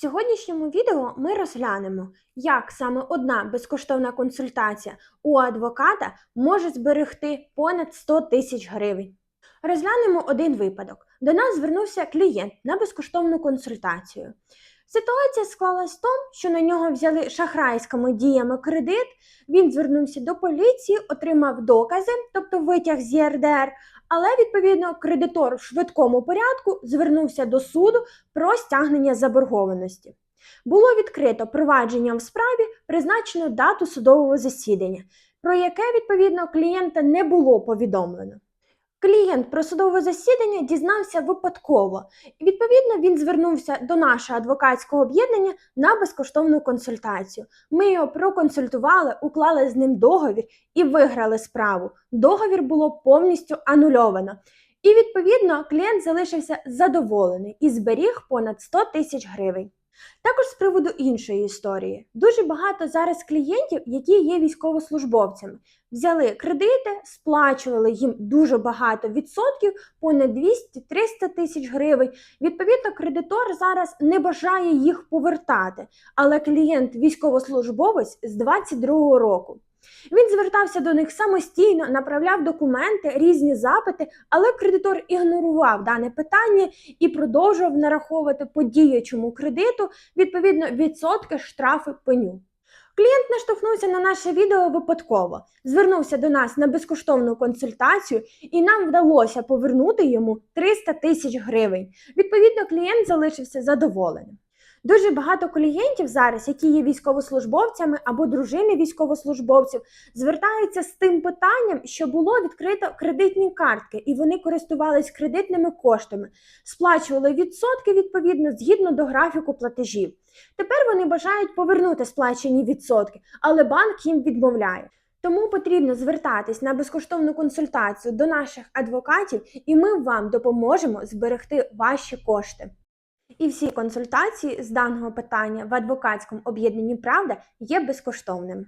сьогоднішньому відео ми розглянемо, як саме одна безкоштовна консультація у адвоката може зберегти понад 100 тисяч гривень. Розглянемо один випадок. До нас звернувся клієнт на безкоштовну консультацію. Ситуація склалась в тому, що на нього взяли шахрайськими діями кредит. Він звернувся до поліції, отримав докази, тобто витяг з ЄРДР, але відповідно кредитор в швидкому порядку звернувся до суду про стягнення заборгованості. Було відкрито провадження в справі, призначено дату судового засідання, про яке відповідно клієнта не було повідомлено. Клієнт про судове засідання дізнався випадково, і відповідно він звернувся до нашого адвокатського об'єднання на безкоштовну консультацію. Ми його проконсультували, уклали з ним договір і виграли справу. Договір було повністю анульовано. І відповідно клієнт залишився задоволений і зберіг понад 100 тисяч гривень. Також з приводу іншої історії, дуже багато зараз клієнтів, які є військовослужбовцями, взяли кредити, сплачували їм дуже багато відсотків, понад 200-300 тисяч гривень. Відповідно, кредитор зараз не бажає їх повертати, але клієнт військовослужбовець з 22-го року. Звертався до них самостійно, направляв документи, різні запити, але кредитор ігнорував дане питання і продовжував нараховувати по діючому кредиту відповідно відсотки штрафи пеню. Клієнт наштовхнувся на наше відео випадково, звернувся до нас на безкоштовну консультацію, і нам вдалося повернути йому 300 тисяч гривень. Відповідно, клієнт залишився задоволеним. Дуже багато клієнтів зараз, які є військовослужбовцями або дружини військовослужбовців, звертаються з тим питанням, що було відкрито кредитні картки, і вони користувались кредитними коштами, сплачували відсотки відповідно згідно до графіку платежів. Тепер вони бажають повернути сплачені відсотки, але банк їм відмовляє. Тому потрібно звертатись на безкоштовну консультацію до наших адвокатів, і ми вам допоможемо зберегти ваші кошти. І всі консультації з даного питання в адвокатському об'єднанні Правда є безкоштовними.